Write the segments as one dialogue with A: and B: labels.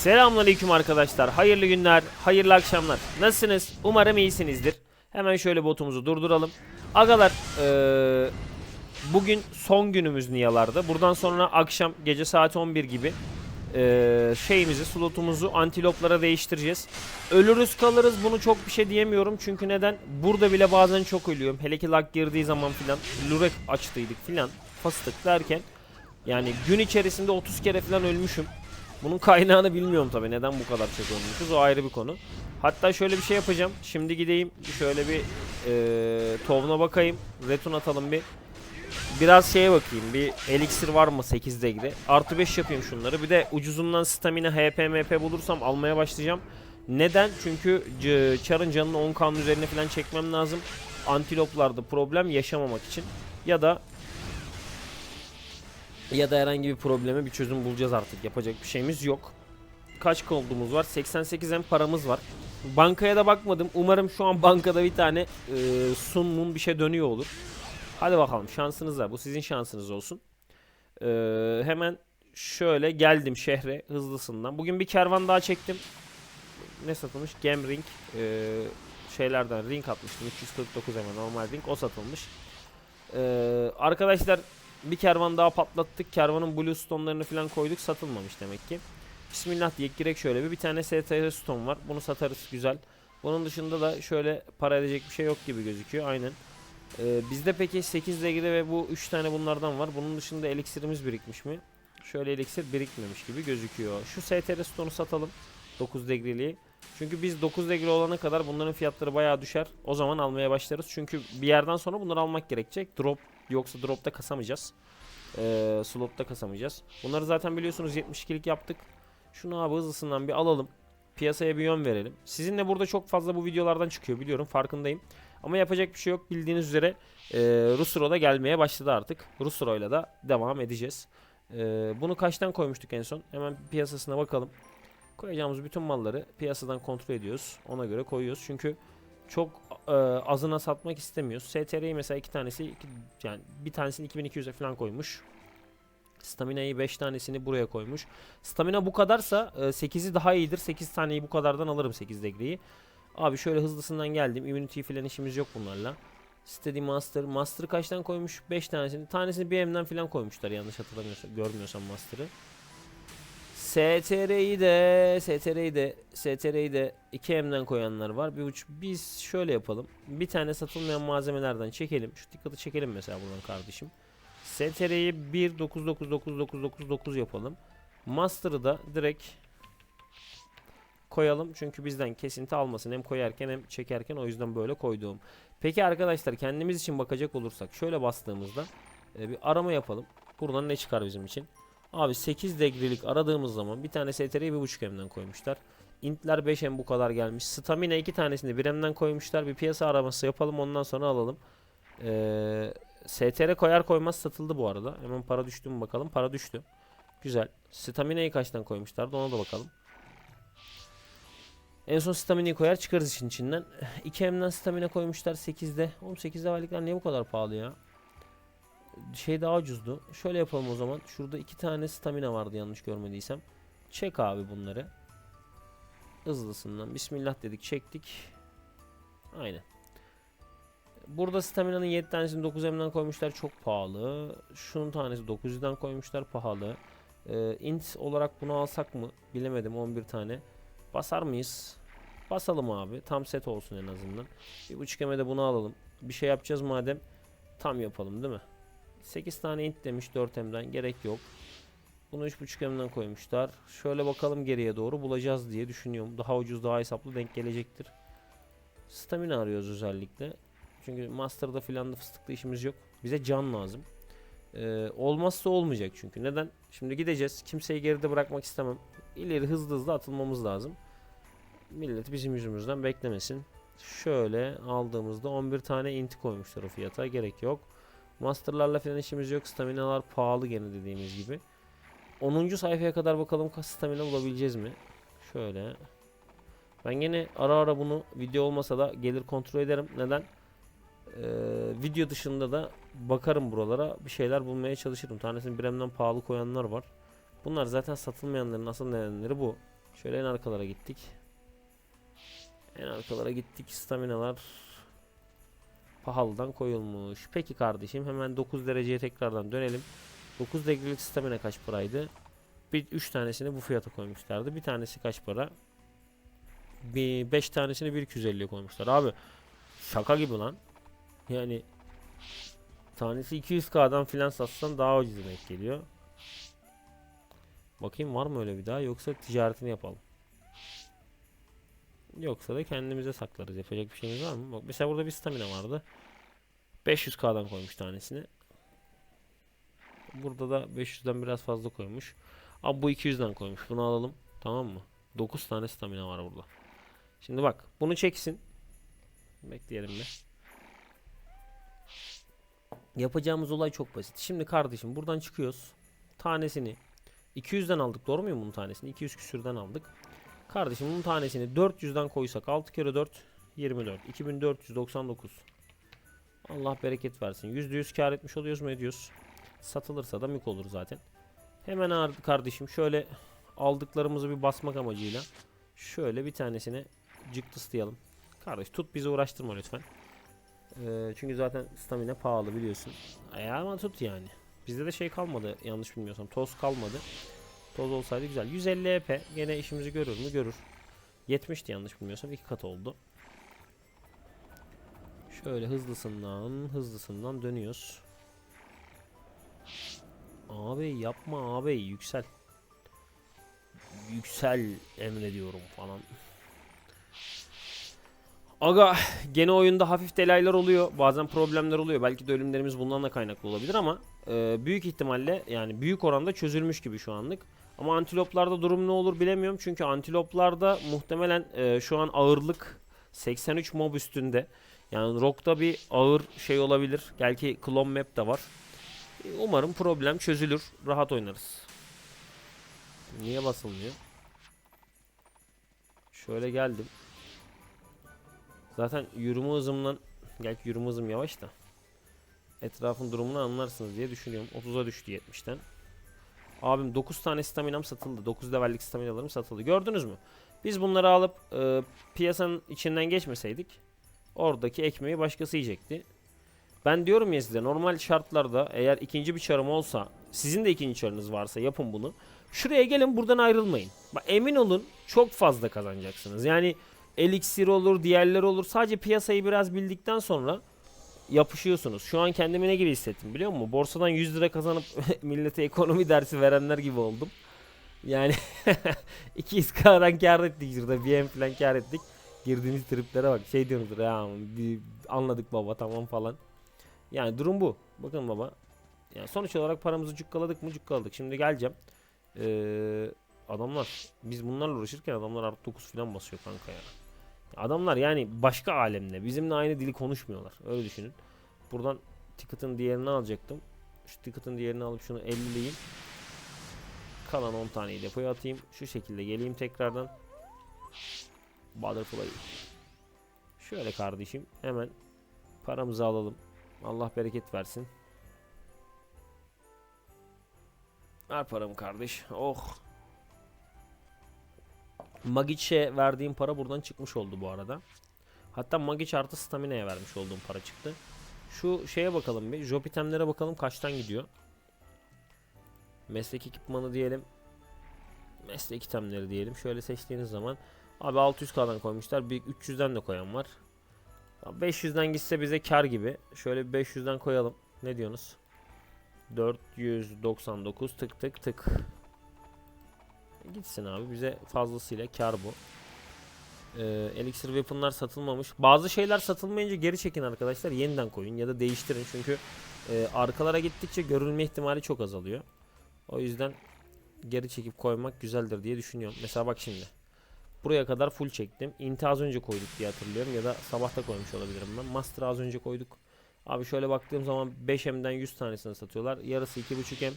A: Selamünaleyküm arkadaşlar. Hayırlı günler, hayırlı akşamlar. Nasılsınız? Umarım iyisinizdir. Hemen şöyle botumuzu durduralım. Agalar, eee, bugün son günümüz Niyalar'da. Buradan sonra akşam gece saat 11 gibi eee, şeyimizi, slotumuzu antiloplara değiştireceğiz. Ölürüz kalırız bunu çok bir şey diyemiyorum. Çünkü neden? Burada bile bazen çok ölüyorum. Hele ki lag girdiği zaman filan. Lurek açtıydık filan. Fastık derken. Yani gün içerisinde 30 kere filan ölmüşüm. Bunun kaynağını bilmiyorum tabi neden bu kadar çok ölmüşüz o ayrı bir konu. Hatta şöyle bir şey yapacağım. Şimdi gideyim şöyle bir eee tovna bakayım. Retun atalım bir. Biraz şeye bakayım. Bir eliksir var mı 8 degre. Artı 5 yapayım şunları. Bir de ucuzundan stamina HP MP bulursam almaya başlayacağım. Neden? Çünkü Char'ın canını 10 kan üzerine falan çekmem lazım. Antiloplarda problem yaşamamak için. Ya da ya da herhangi bir probleme bir çözüm bulacağız artık. Yapacak bir şeyimiz yok. Kaç koldumuz var? 88 hem paramız var. Bankaya da bakmadım. Umarım şu an bankada bir tane e, sunmun bir şey dönüyor olur. Hadi bakalım şansınız var. Bu sizin şansınız olsun. E, hemen şöyle geldim şehre hızlısından. Bugün bir kervan daha çektim. Ne satılmış? Gem Ring. E, şeylerden ring atmıştım. 349 hemen normal ring. O satılmış. E, arkadaşlar bir kervan daha patlattık. Kervanın blue stone'larını falan koyduk. Satılmamış demek ki. Bismillah diye girek şöyle bir. Bir tane STR stone var. Bunu satarız güzel. Bunun dışında da şöyle para edecek bir şey yok gibi gözüküyor. Aynen. Ee, bizde peki 8 degre ve bu 3 tane bunlardan var. Bunun dışında eliksirimiz birikmiş mi? Şöyle eliksir birikmemiş gibi gözüküyor. Şu STR stone'u satalım. 9 degreliği. Çünkü biz 9 degre olana kadar bunların fiyatları bayağı düşer. O zaman almaya başlarız. Çünkü bir yerden sonra bunları almak gerekecek. Drop Yoksa dropta kasamayacağız. Ee, slotta kasamayacağız. Bunları zaten biliyorsunuz 72'lik yaptık. Şunu abi hızlısından bir alalım. Piyasaya bir yön verelim. Sizinle burada çok fazla bu videolardan çıkıyor biliyorum farkındayım. Ama yapacak bir şey yok. Bildiğiniz üzere e, Rusro da gelmeye başladı artık. Rusro'yla da devam edeceğiz. E, bunu kaçtan koymuştuk en son? Hemen piyasasına bakalım. Koyacağımız bütün malları piyasadan kontrol ediyoruz. Ona göre koyuyoruz. Çünkü çok e, azına satmak istemiyoruz. STR'yi mesela iki tanesi iki, yani bir tanesini 2200'e falan koymuş. Stamina'yı 5 tanesini buraya koymuş. Stamina bu kadarsa e, 8'i daha iyidir. 8 taneyi bu kadardan alırım 8 degreyi. Abi şöyle hızlısından geldim. Immunity falan işimiz yok bunlarla. Steady Master. Master'ı kaçtan koymuş? 5 tanesini. Tanesini BM'den falan koymuşlar yanlış hatırlamıyorsam. Görmüyorsam Master'ı. STR'yi de STR'yi de STR'yi de 2M'den koyanlar var. Bir uç biz şöyle yapalım. Bir tane satılmayan malzemelerden çekelim. Şu dikkati çekelim mesela buradan kardeşim. STR'yi 1999999 yapalım. Master'ı da direkt koyalım. Çünkü bizden kesinti almasın. Hem koyarken hem çekerken o yüzden böyle koyduğum. Peki arkadaşlar kendimiz için bakacak olursak şöyle bastığımızda e, bir arama yapalım. Buradan ne çıkar bizim için? Abi 8 degrelik aradığımız zaman bir tane STR'yi 1.5 M'den koymuşlar. Intler 5 M bu kadar gelmiş. Stamina 2 tanesini 1 M'den koymuşlar. Bir piyasa araması yapalım ondan sonra alalım. Ee, STR koyar koymaz satıldı bu arada. Hemen para düştü mü bakalım. Para düştü. Güzel. Stamina'yı kaçtan koymuşlardı ona da bakalım. En son stamina'yı koyar çıkarız işin içinden. 2 M'den stamina koymuşlar 8'de. Oğlum 8'de varlıklar niye bu kadar pahalı ya? Şey daha ucuzdu. Şöyle yapalım o zaman. Şurada iki tane stamina vardı yanlış görmediysem. Çek abi bunları. Hızlısından. Bismillah dedik çektik. Aynen. Burada stamina'nın 7 tanesini 9M'den koymuşlar çok pahalı. Şunun tanesi 900'den koymuşlar pahalı. Ee, int olarak bunu alsak mı? Bilemedim 11 tane. Basar mıyız? Basalım abi. Tam set olsun en azından. Bir buçuk bunu alalım. Bir şey yapacağız madem. Tam yapalım değil mi? 8 tane int demiş 4M'den gerek yok. Bunu 3.5M'den koymuşlar. Şöyle bakalım geriye doğru bulacağız diye düşünüyorum. Daha ucuz daha hesaplı denk gelecektir. Stamina arıyoruz özellikle. Çünkü Master'da filan da fıstıklı işimiz yok. Bize can lazım. Ee, olmazsa olmayacak çünkü. Neden? Şimdi gideceğiz. Kimseyi geride bırakmak istemem. İleri hızlı hızlı atılmamız lazım. Millet bizim yüzümüzden beklemesin. Şöyle aldığımızda 11 tane inti koymuşlar o fiyata. Gerek yok. Master'larla falan işimiz yok. Staminalar pahalı gene dediğimiz gibi. 10. sayfaya kadar bakalım stamina bulabileceğiz mi? Şöyle. Ben gene ara ara bunu video olmasa da gelir kontrol ederim. Neden? Ee, video dışında da bakarım buralara. Bir şeyler bulmaya çalışırım. Tanesini biremden pahalı koyanlar var. Bunlar zaten satılmayanların asıl nedenleri bu. Şöyle en arkalara gittik. En arkalara gittik. Staminalar pahalıdan koyulmuş. Peki kardeşim hemen 9 dereceye tekrardan dönelim. 9 derecelik stamina kaç paraydı? Bir 3 tanesini bu fiyata koymuşlardı. Bir tanesi kaç para? Bir 5 tanesini 1250'ye koymuşlar. Abi şaka gibi lan. Yani tanesi 200k'dan filan satsan daha ucuz demek geliyor. Bakayım var mı öyle bir daha yoksa ticaretini yapalım. Yoksa da kendimize saklarız. Yapacak bir şeyimiz var mı? Bak mesela burada bir stamina vardı. 500k'dan koymuş tanesini. Burada da 500'den biraz fazla koymuş. Abi bu 200'den koymuş. Bunu alalım. Tamam mı? 9 tane stamina var burada. Şimdi bak bunu çeksin. Bekleyelim bir. Yapacağımız olay çok basit. Şimdi kardeşim buradan çıkıyoruz. Tanesini 200'den aldık. Doğru muyum bunun tanesini? 200 küsürden aldık. Kardeşim bunun tanesini 400'den koysak 6 kere 4 24. 2499. Allah bereket versin. %100 kar etmiş oluyoruz mu ediyoruz. Satılırsa da mük olur zaten. Hemen ar- kardeşim şöyle aldıklarımızı bir basmak amacıyla şöyle bir tanesine cıktıslayalım. Kardeş tut bizi uğraştırma lütfen. Ee, çünkü zaten stamina pahalı biliyorsun. Ayağıma tut yani. Bizde de şey kalmadı yanlış bilmiyorsam. Toz kalmadı. Toz olsaydı güzel. 150 EP gene işimizi görür mü? Görür. 70'ti yanlış bilmiyorsam. iki kat oldu. Şöyle hızlısından hızlısından dönüyoruz. Abi yapma abi yüksel. Yüksel emrediyorum falan. Aga gene oyunda hafif delaylar oluyor. Bazen problemler oluyor. Belki de ölümlerimiz bundan da kaynaklı olabilir ama e, büyük ihtimalle yani büyük oranda çözülmüş gibi şu anlık. Ama antiloplarda durum ne olur bilemiyorum. Çünkü antiloplarda muhtemelen e, şu an ağırlık 83 mob üstünde. Yani rock'ta bir ağır şey olabilir. Belki clone map de var. E, Umarım problem çözülür. Rahat oynarız. Niye basılmıyor? Şöyle geldim. Zaten yürüme hızımdan gerçi yürüme hızım yavaş da etrafın durumunu anlarsınız diye düşünüyorum. 30'a düştü 70'ten. Abim 9 tane staminam satıldı. 9 levellik staminalarım satıldı. Gördünüz mü? Biz bunları alıp e, piyasanın içinden geçmeseydik oradaki ekmeği başkası yiyecekti. Ben diyorum ya size normal şartlarda eğer ikinci bir çarım olsa sizin de ikinci çarınız varsa yapın bunu. Şuraya gelin buradan ayrılmayın. Bak emin olun çok fazla kazanacaksınız. Yani elixir olur, diğerleri olur. Sadece piyasayı biraz bildikten sonra yapışıyorsunuz. Şu an kendimi ne gibi hissettim biliyor musun? Borsadan 100 lira kazanıp millete ekonomi dersi verenler gibi oldum. Yani 200k'dan kar ettik şurada. BM falan kar ettik. Girdiğimiz triplere bak. Şey diyorsunuz ya bir anladık baba tamam falan. Yani durum bu. Bakın baba. Yani sonuç olarak paramızı cukkaladık mı cukkaladık. Şimdi geleceğim. Ee, adamlar biz bunlarla uğraşırken adamlar artı 9 falan basıyor kanka ya. Adamlar yani başka alemde. Bizimle aynı dili konuşmuyorlar. Öyle düşünün. Buradan ticket'ın diğerini alacaktım. Şu ticket'ın diğerini alıp şunu 50'leyeyim. Kalan 10 taneyi depoya atayım. Şu şekilde geleyim tekrardan. Butterfly. Şöyle kardeşim hemen paramızı alalım. Allah bereket versin. Ver paramı kardeş. Oh. Magic'e verdiğim para buradan çıkmış oldu bu arada. Hatta Magic artı Stamina'ya vermiş olduğum para çıktı. Şu şeye bakalım bir. Job itemlere bakalım kaçtan gidiyor. Meslek ekipmanı diyelim. Meslek itemleri diyelim. Şöyle seçtiğiniz zaman abi 600k'dan koymuşlar. Bir 300'den de koyan var. 500'den gitse bize kar gibi. Şöyle bir 500'den koyalım. Ne diyorsunuz? 499 tık tık tık. Gitsin abi bize fazlasıyla kar bu. Ee, Elixir Weapon'lar satılmamış. Bazı şeyler satılmayınca geri çekin arkadaşlar. Yeniden koyun ya da değiştirin. Çünkü e, arkalara gittikçe görülme ihtimali çok azalıyor. O yüzden geri çekip koymak güzeldir diye düşünüyorum. Mesela bak şimdi. Buraya kadar full çektim. Inti az önce koyduk diye hatırlıyorum. Ya da sabahta koymuş olabilirim ben. Master az önce koyduk. Abi şöyle baktığım zaman 5M'den 100 tanesini satıyorlar. Yarısı 2.5M.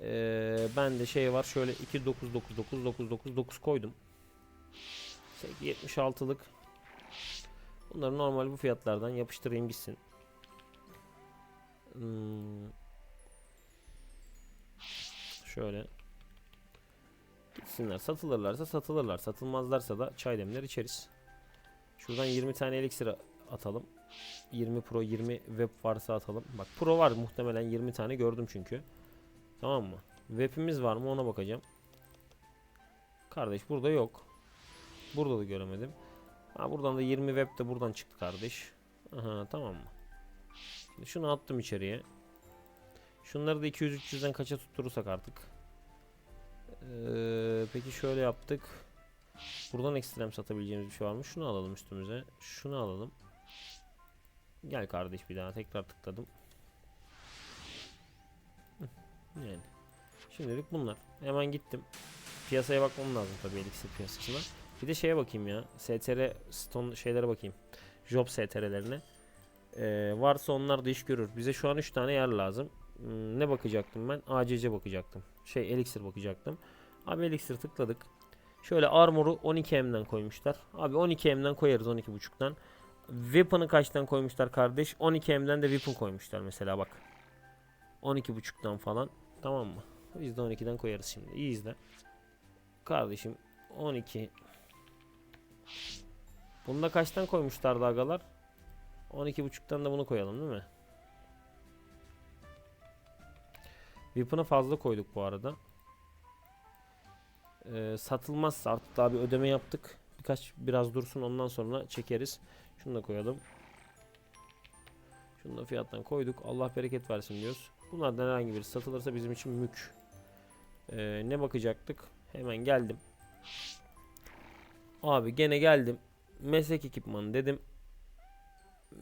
A: Ee, ben de şey var şöyle 2999999 koydum. 76'lık. Bunları normal bu fiyatlardan yapıştırayım gitsin. Hmm. Şöyle. gitsinler. Satılırlarsa satılırlar. Satılmazlarsa da çay demler içeriz. Şuradan 20 tane elixir atalım. 20 pro 20 web varsa atalım. Bak pro var muhtemelen 20 tane gördüm çünkü. Tamam mı? Web'imiz var mı ona bakacağım. Kardeş burada yok. Burada da göremedim. Ha buradan da 20 web de buradan çıktı kardeş. Aha tamam mı? Şimdi şunu attım içeriye. Şunları da 200-300'den kaça tutturursak artık. Ee, peki şöyle yaptık. Buradan ekstrem satabileceğimiz bir şey var mı? Şunu alalım üstümüze. Şunu alalım. Gel kardeş bir daha tekrar tıkladım. Yani. Şimdilik bunlar. Hemen gittim. Piyasaya bakmam lazım tabii Elixir piyasasına. Bir de şeye bakayım ya. STR stone şeylere bakayım. Job STR'lerine. Ee, varsa onlar da iş görür. Bize şu an 3 tane yer lazım. Hmm, ne bakacaktım ben? ACC bakacaktım. Şey Elixir bakacaktım. Abi Elixir tıkladık. Şöyle armor'u 12M'den koymuşlar. Abi 12M'den koyarız 12.5'tan. Weapon'ı kaçtan koymuşlar kardeş? 12M'den de weapon koymuşlar mesela bak. 12.5'tan falan. Tamam mı? Biz de 12'den koyarız şimdi. İyi izle. Kardeşim 12. Bunda kaçtan koymuşlardı agalar? 12.5'tan da bunu koyalım değil mi? Weapon'a fazla koyduk bu arada. Ee, satılmazsa artık daha bir ödeme yaptık. Birkaç biraz dursun ondan sonra çekeriz. Şunu da koyalım. Şunu da fiyattan koyduk. Allah bereket versin diyoruz. Bunlardan herhangi biri satılırsa bizim için mük. Ee, ne bakacaktık? Hemen geldim. Abi gene geldim. Meslek ekipmanı dedim.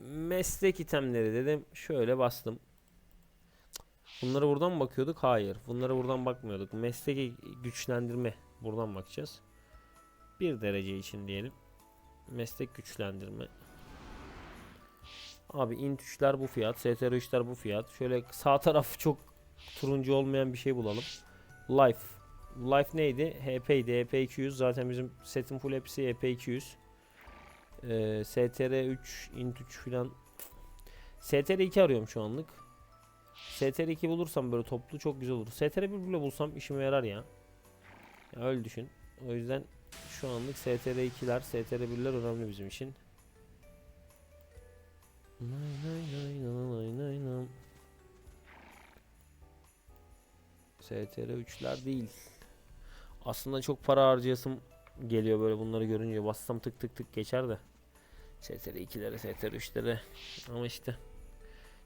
A: Meslek itemleri dedim. Şöyle bastım. Bunlara buradan mı bakıyorduk? Hayır. Bunlara buradan bakmıyorduk. Meslek güçlendirme. Buradan bakacağız. Bir derece için diyelim. Meslek güçlendirme. Abi int 3'ler bu fiyat. STR 3'ler bu fiyat. Şöyle sağ taraf çok turuncu olmayan bir şey bulalım. Life. Life neydi? HP'ydi. HP 200. Zaten bizim setin full hepsi HP 200. Ee, STR 3, int 3 filan. STR 2 arıyorum şu anlık. STR 2 bulursam böyle toplu çok güzel olur. STR 1 bile bulsam işime yarar ya. ya öyle düşün. O yüzden şu anlık STR 2'ler, STR 1'ler önemli bizim için. STR 3'ler değil. Aslında çok para harcayasım geliyor böyle bunları görünce. Bassam tık tık tık geçer de. STR 2'lere, STR 3'lere. Ama işte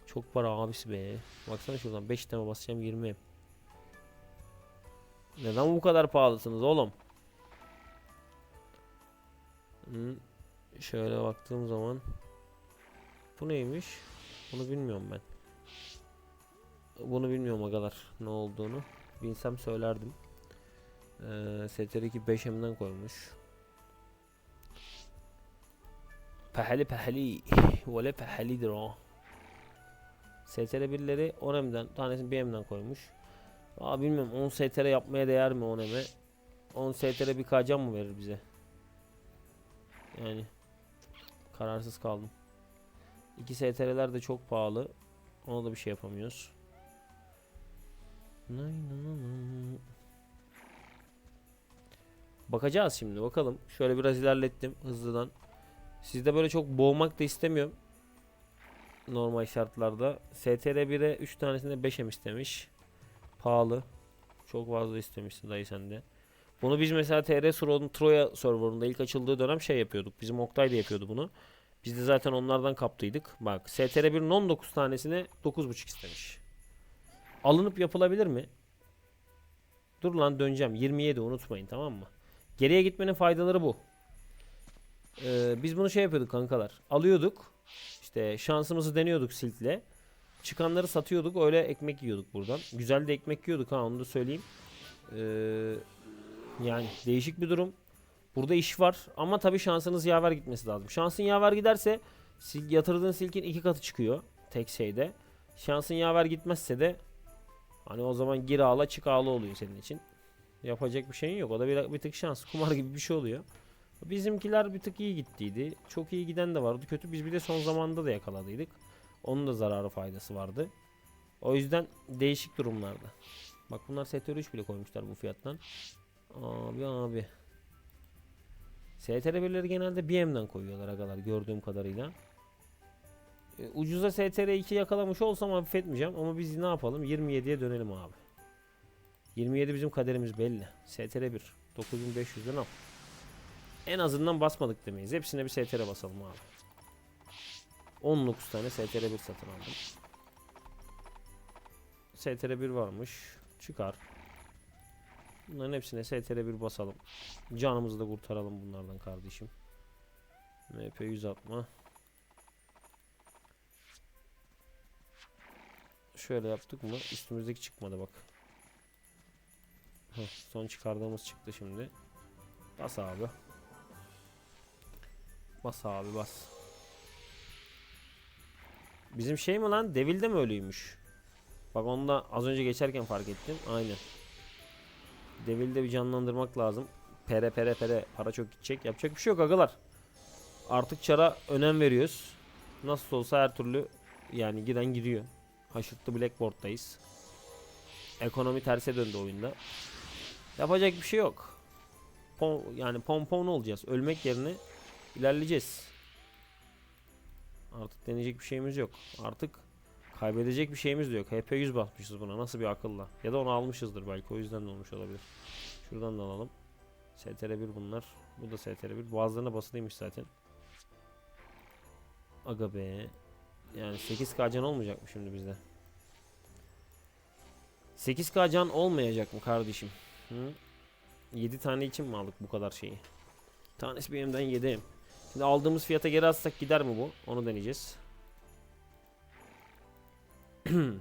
A: çok para abisi be. Baksana şuradan 5 tane basacağım 20. Neden bu kadar pahalısınız oğlum? Hı, şöyle baktığım zaman bu neymiş? Bunu bilmiyorum ben. Bunu bilmiyorum agalar ne olduğunu. Bilsem söylerdim. Ee, STR2 5M'den koymuş. Pehli pehli. Vole pehlidir o. STR 1'leri 10M'den tanesini 1M'den koymuş. Aa bilmiyorum 10 STR yapmaya değer mi 10M'e? 10 STR bir kacam mı verir bize? Yani kararsız kaldım. 2 STR'ler de çok pahalı. Ona da bir şey yapamıyoruz. Bakacağız şimdi bakalım. Şöyle biraz ilerlettim hızlıdan. Sizde böyle çok boğmak da istemiyorum. Normal şartlarda. STR 1'e 3 tanesinde 5'em istemiş. Pahalı. Çok fazla istemişsin dayı sende. Bunu biz mesela TR Troya serverında ilk açıldığı dönem şey yapıyorduk. Bizim Oktay da yapıyordu bunu. Biz de zaten onlardan kaptıydık. Bak STR 1'in 19 tanesine 9.5 istemiş. Alınıp yapılabilir mi? Dur lan döneceğim. 27 unutmayın tamam mı? Geriye gitmenin faydaları bu. Ee, biz bunu şey yapıyorduk kankalar. Alıyorduk. İşte şansımızı deniyorduk silkle. Çıkanları satıyorduk. Öyle ekmek yiyorduk buradan. Güzel de ekmek yiyorduk ha onu da söyleyeyim. Ee, yani değişik bir durum. Burada iş var ama tabii şansınız yaver gitmesi lazım. Şansın yaver giderse yatırdığın silkin iki katı çıkıyor tek şeyde. Şansın yaver gitmezse de hani o zaman gir ağla çık ağla oluyor senin için. Yapacak bir şeyin yok. O da bir, bir tık şans. Kumar gibi bir şey oluyor. Bizimkiler bir tık iyi gittiydi. Çok iyi giden de vardı. Kötü biz bir de son zamanda da yakaladıydık. Onun da zararı faydası vardı. O yüzden değişik durumlarda. Bak bunlar STR 3 bile koymuşlar bu fiyattan. Abi abi. STR1'leri genelde BM'den koyuyorlar agalar gördüğüm kadarıyla. E, ucuza STR2 yakalamış olsam affetmeyeceğim ama biz ne yapalım 27'ye dönelim abi. 27 bizim kaderimiz belli. STR1 9500'den al. En azından basmadık demeyiz. Hepsine bir STR basalım abi. 19 tane STR1 satın aldım. STR1 varmış. Çıkar. Bunların hepsine STR1 basalım. Canımızı da kurtaralım bunlardan kardeşim. MP 160. Şöyle yaptık mı? Üstümüzdeki çıkmadı bak. Heh, son çıkardığımız çıktı şimdi. Bas abi. Bas abi bas. Bizim şey mi lan? Devil de mi öyleymiş? Bak onu da az önce geçerken fark ettim. Aynen. Devil'i de bir canlandırmak lazım. Pere pere pere para çok gidecek. Yapacak bir şey yok agalar. Artık çara önem veriyoruz. Nasıl olsa her türlü yani giden gidiyor. Haşırtlı Blackboard'dayız. Ekonomi terse döndü oyunda. Yapacak bir şey yok. Pom, yani pompon olacağız. Ölmek yerine ilerleyeceğiz. Artık deneyecek bir şeyimiz yok. Artık kaybedecek bir şeyimiz de yok. HP 100 basmışız buna. Nasıl bir akılla. Ya da onu almışızdır belki. O yüzden de olmuş olabilir. Şuradan da alalım. STR1 bunlar. Bu da STR1. Boğazlarına basılıymış zaten. Aga be. Yani 8K can olmayacak mı şimdi bizde? 8K can olmayacak mı kardeşim? Hı? 7 tane için mi aldık bu kadar şeyi? Tanesi benimden 7. Şimdi aldığımız fiyata geri atsak gider mi bu? Onu deneyeceğiz.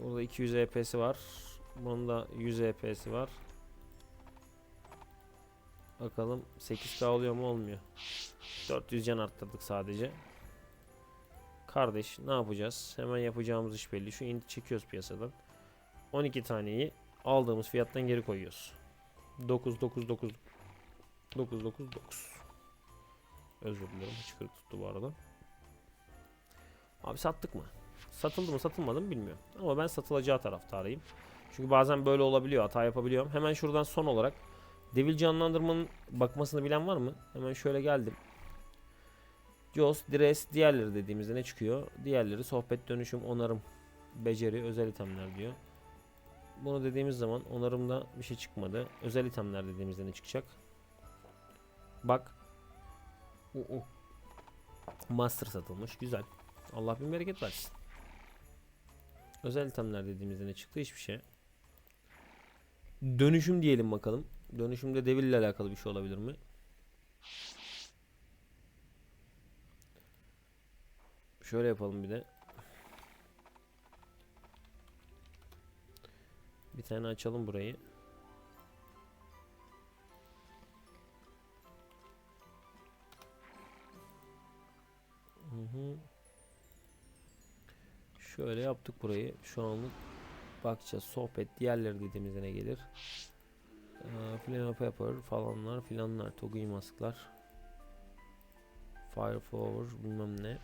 A: Burada 200 EP'si var. Bunun da 100 EP'si var. Bakalım 8K oluyor mu olmuyor. 400 can arttırdık sadece. Kardeş ne yapacağız? Hemen yapacağımız iş belli. Şu indi çekiyoruz piyasadan. 12 taneyi aldığımız fiyattan geri koyuyoruz. 9 9 9 9 9 9 Özür dilerim. Hıçkırık tuttu bu arada. Abi sattık mı? Satıldı mı satılmadı mı bilmiyorum. Ama ben satılacağı taraftarıyım. Çünkü bazen böyle olabiliyor. Hata yapabiliyorum. Hemen şuradan son olarak Devil canlandırmanın bakmasını bilen var mı? Hemen şöyle geldim. Jaws, Dress, diğerleri dediğimizde ne çıkıyor? Diğerleri sohbet, dönüşüm, onarım, beceri, özel itemler diyor. Bunu dediğimiz zaman onarımda bir şey çıkmadı. Özel itemler dediğimizde ne çıkacak? Bak. Uh, uh. Master satılmış. Güzel. Allah bin bereket versin. Özel itemler dediğimizde ne çıktı? Hiçbir şey. Dönüşüm diyelim bakalım. Dönüşümde devil ile alakalı bir şey olabilir mi? Şöyle yapalım bir de. Bir tane açalım burayı. Şöyle yaptık burayı. Şu anlık bakacağız. Sohbet diğerleri dediğimizde ne gelir? Ee, Flame Pepper falanlar filanlar. Togi masklar. Fire Flower bilmem ne.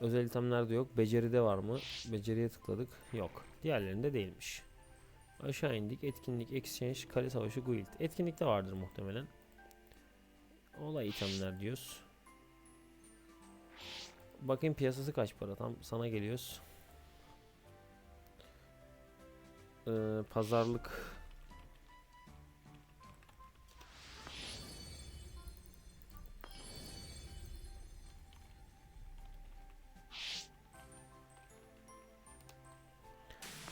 A: Özel itemler de yok. Beceride var mı? Beceriye tıkladık. Yok. Diğerlerinde değilmiş. Aşağı indik. Etkinlik, exchange, kale savaşı, guild. Etkinlikte vardır muhtemelen. Olay itemler diyoruz. Bakayım piyasası kaç para. Tam sana geliyoruz. Ee, pazarlık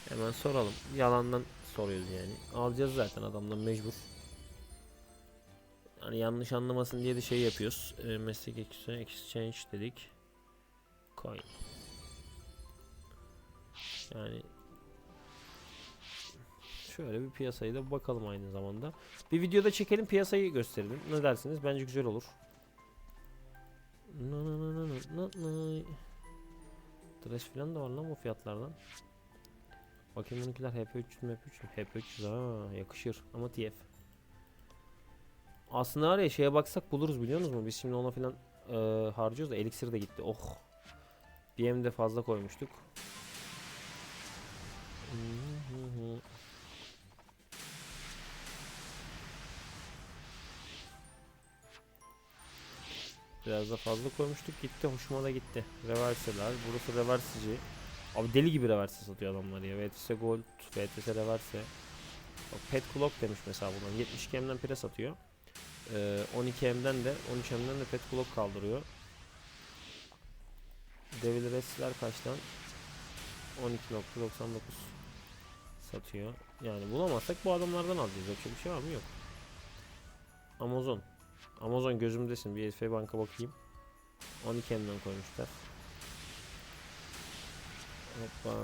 A: Hemen soralım. Yalandan soruyoruz yani. Alacağız zaten adamdan mecbur. Yani yanlış anlamasın diye de şey yapıyoruz. E, meslek exchange, dedik. Coin. Yani şöyle bir piyasayı da bakalım aynı zamanda. Bir videoda çekelim piyasayı gösterelim. Ne dersiniz? Bence güzel olur. Dress falan da var lan bu fiyatlardan. Bakayım bununkiler HP300 mü HP3 mü? HP300 ha yakışır ama TF. Aslında var ya şeye baksak buluruz biliyor musunuz? Biz şimdi ona falan e, harcıyoruz da elixir de gitti. Oh. BM'i de fazla koymuştuk. Biraz da fazla koymuştuk gitti hoşuma da gitti. Reverseler burası reversici. Abi deli gibi reverse satıyor adamlar ya. VTS Gold, VTS reverse. Bak Pet Clock demiş mesela bundan. 72 M'den pire satıyor. Ee, 12 M'den de 13 M'den de Pet Clock kaldırıyor. Devil Wrestler kaçtan? 12.99 satıyor. Yani bulamazsak bu adamlardan alacağız. Yoksa bir şey var mı? Yok. Amazon. Amazon gözümdesin. Bir SF banka bakayım. 12M'den koymuşlar. Hoppa.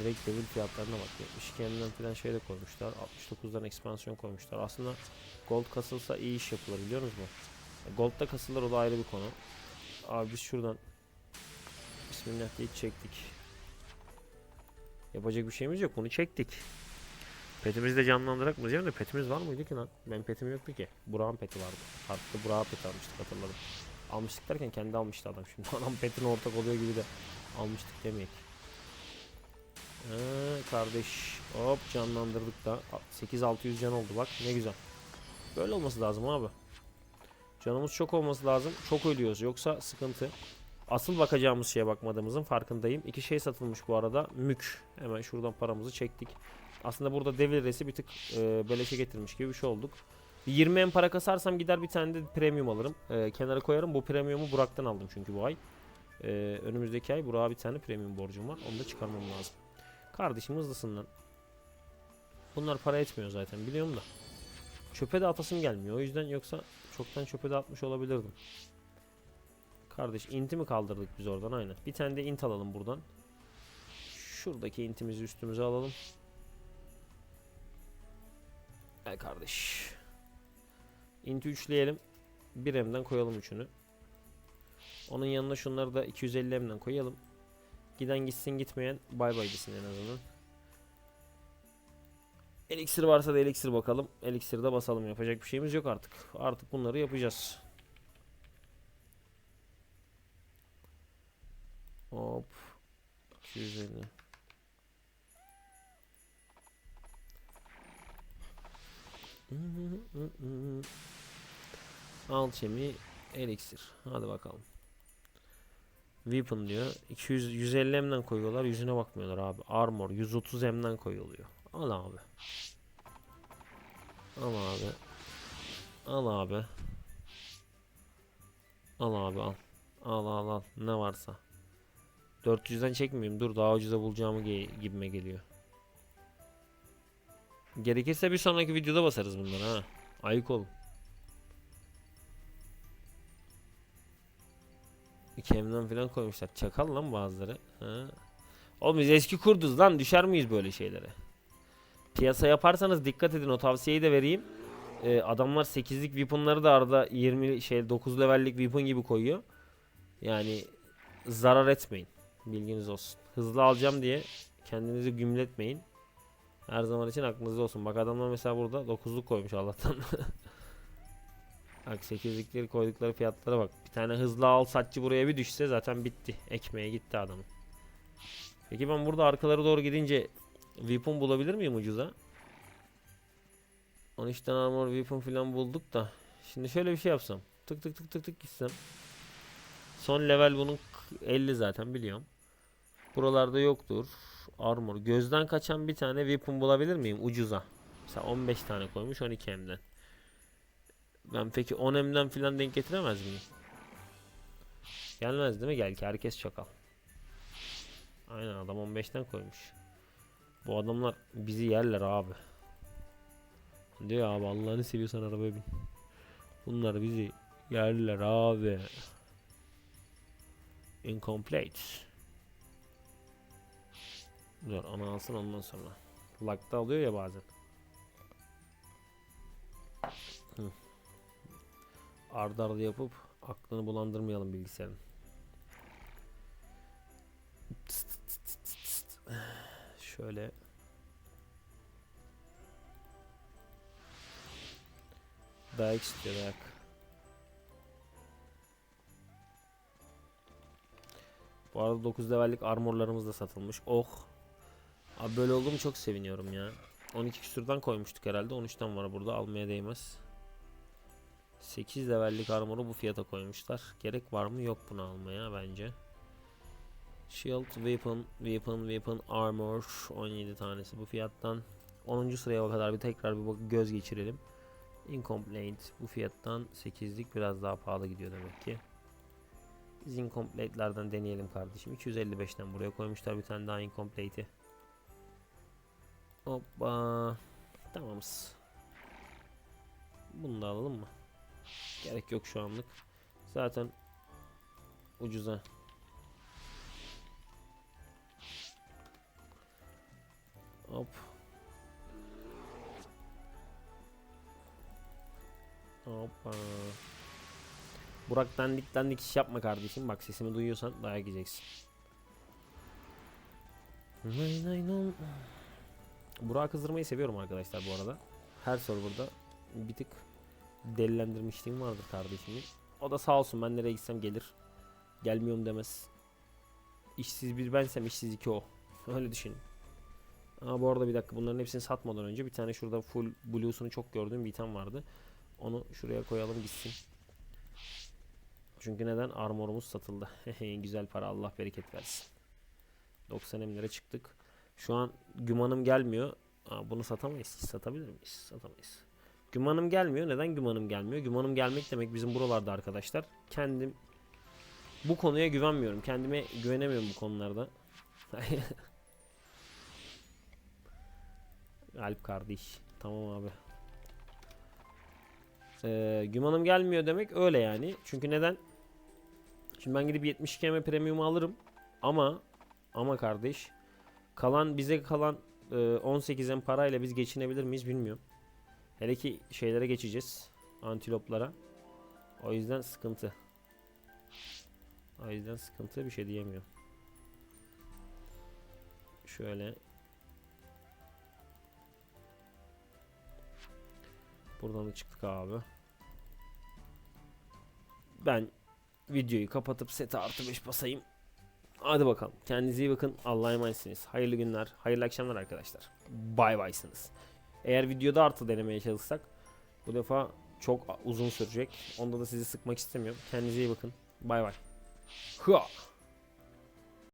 A: Direkt devil fiyatlarına bak. 72M'den falan şey de koymuşlar. 69'dan ekspansiyon koymuşlar. Aslında gold kasılsa iyi iş yapılır biliyor musunuz? Gold'da kasılır o da ayrı bir konu. Abi biz şuradan Bismillah diye çektik. Yapacak bir şeyimiz yok. Bunu çektik. Petimizi de canlandırak mı diyeceğim de petimiz var mıydı ki lan? Ben petim yoktu ki. Burak'ın peti vardı. Farklı Burak'a pet almıştık hatırladım. Almıştık derken kendi almıştı adam şimdi. Adam petine ortak oluyor gibi de almıştık demeyek. Ee, kardeş hop canlandırdık da 8600 can oldu bak ne güzel. Böyle olması lazım abi. Canımız çok olması lazım. Çok ölüyoruz yoksa sıkıntı. Asıl bakacağımız şeye bakmadığımızın farkındayım. İki şey satılmış bu arada. Mük. Hemen şuradan paramızı çektik. Aslında burada devir resi bir tık e, beleşe getirmiş gibi bir şey olduk. 20 en para kasarsam gider bir tane de premium alırım. E, kenara koyarım. Bu premiumu Burak'tan aldım çünkü bu ay. E, önümüzdeki ay Burak'a bir tane premium borcum var. Onu da çıkarmam lazım. Kardeşim hızlısın lan. Bunlar para etmiyor zaten biliyorum da. Çöpe de atasım gelmiyor. O yüzden yoksa çoktan çöpe de atmış olabilirdim. Kardeş inti mi kaldırdık biz oradan aynen. Bir tane de int alalım buradan. Şuradaki intimizi üstümüze alalım. Gel kardeş. Inti üçleyelim. 1 M'den koyalım üçünü. Onun yanına şunları da 250 M'den koyalım. Giden gitsin gitmeyen bay bay desin en azından. Elixir varsa da elixir bakalım. Elixir de basalım. Yapacak bir şeyimiz yok artık. Artık bunları yapacağız. Hop. 250. Alchemy elixir. Hadi bakalım. Weapon diyor. 200 150 M'den koyuyorlar. Yüzüne bakmıyorlar abi. Armor 130 M'den koyuluyor. Al abi. Al abi. Al abi. Al abi al. Al al al. Ne varsa. 400'den çekmeyeyim. Dur daha ucuza bulacağımı ge- gibime geliyor. Gerekirse bir sonraki videoda basarız bunları ha. Ayık olun. Kemden falan koymuşlar. Çakal lan bazıları. Ha. Oğlum biz eski kurduz lan. Düşer miyiz böyle şeylere? Piyasa yaparsanız dikkat edin. O tavsiyeyi de vereyim. Ee, adamlar 8'lik weaponları da arada 20 şey 9 levellik weapon gibi koyuyor. Yani zarar etmeyin. Bilginiz olsun. Hızlı alacağım diye kendinizi gümletmeyin. Her zaman için aklınızda olsun. Bak adamlar mesela burada 9'luk koymuş Allah'tan. Bak 8'likleri koydukları fiyatlara bak. Bir tane hızlı al satçı buraya bir düşse zaten bitti. Ekmeğe gitti adamın. Peki ben burada arkalara doğru gidince weapon bulabilir miyim ucuza? 13 tane armor weapon falan bulduk da. Şimdi şöyle bir şey yapsam. Tık tık tık tık tık gitsem. Son level bunun k- 50 zaten biliyorum. Buralarda yoktur. Armor. Gözden kaçan bir tane weapon bulabilir miyim ucuza? Mesela 15 tane koymuş 12 M'den. Ben peki 10 M'den falan denk getiremez miyim? Gelmez değil mi? Gel ki herkes çakal. Aynen adam 15'ten koymuş. Bu adamlar bizi yerler abi. Diyor abi Allah'ını seviyorsan arabaya bin. Bunlar bizi yerler abi. Incomplete. Dur ana alsın ondan sonra. Lock'ta alıyor ya bazen. Hı. Arda arda yapıp aklını bulandırmayalım bilgisayarın. Şöyle Dayak istiyor dayak. Bu arada 9 levellik armorlarımız da satılmış. Oh. Abi böyle olduğumu çok seviniyorum ya. 12 küsurdan koymuştuk herhalde. 13'ten var burada. Almaya değmez. 8 levellik armoru bu fiyata koymuşlar. Gerek var mı? Yok bunu almaya bence. Shield, weapon, weapon, weapon, armor 17 tanesi bu fiyattan. 10. sıraya kadar bir tekrar bir bak göz geçirelim. Incomplete bu fiyattan 8'lik biraz daha pahalı gidiyor demek ki. Biz incomplete'lerden deneyelim kardeşim. 255'ten buraya koymuşlar bir tane daha incomplete'i. Hoppa. Tamamız. Bunu da alalım mı? Gerek yok şu anlık. Zaten ucuza. Hop. Hoppa. Burak dandik dandik iş yapma kardeşim. Bak sesimi duyuyorsan dayak yiyeceksin. Nay nay nay. Burak'ı kızdırmayı seviyorum arkadaşlar bu arada. Her serverda bir tık delilendirmişliğim vardır kardeşimi. O da sağ olsun ben nereye gitsem gelir. Gelmiyorum demez. İşsiz bir bensem işsiz iki o. Öyle düşünün. Aa bu arada bir dakika bunların hepsini satmadan önce bir tane şurada full blues'unu çok gördüğüm bir item vardı. Onu şuraya koyalım gitsin. Çünkü neden? Armorumuz satıldı. Güzel para Allah bereket versin. 90 emlere çıktık. Şu an gümanım gelmiyor. Aa, bunu satamayız. Satabilir miyiz? Satamayız. Gümanım gelmiyor. Neden gümanım gelmiyor? Gümanım gelmek demek bizim buralarda arkadaşlar. Kendim bu konuya güvenmiyorum. Kendime güvenemiyorum bu konularda. Alp kardeş. Tamam abi. Ee, gümanım gelmiyor demek öyle yani. Çünkü neden? Şimdi ben gidip 72 M premium alırım. Ama ama kardeş kalan bize kalan e, 18 M parayla biz geçinebilir miyiz bilmiyorum. Hele ki şeylere geçeceğiz. Antiloplara. O yüzden sıkıntı. O yüzden sıkıntı bir şey diyemiyorum. Şöyle. Buradan da çıktık abi. Ben videoyu kapatıp sete artı 5 basayım. Hadi bakalım. Kendinize iyi bakın. Allah'a emanetsiniz. Hayırlı günler. Hayırlı akşamlar arkadaşlar. Bay baysınız. Eğer videoda artı denemeye çalışsak bu defa çok uzun sürecek. Onda da sizi sıkmak istemiyorum. Kendinize iyi bakın. Bay bay. Hıa.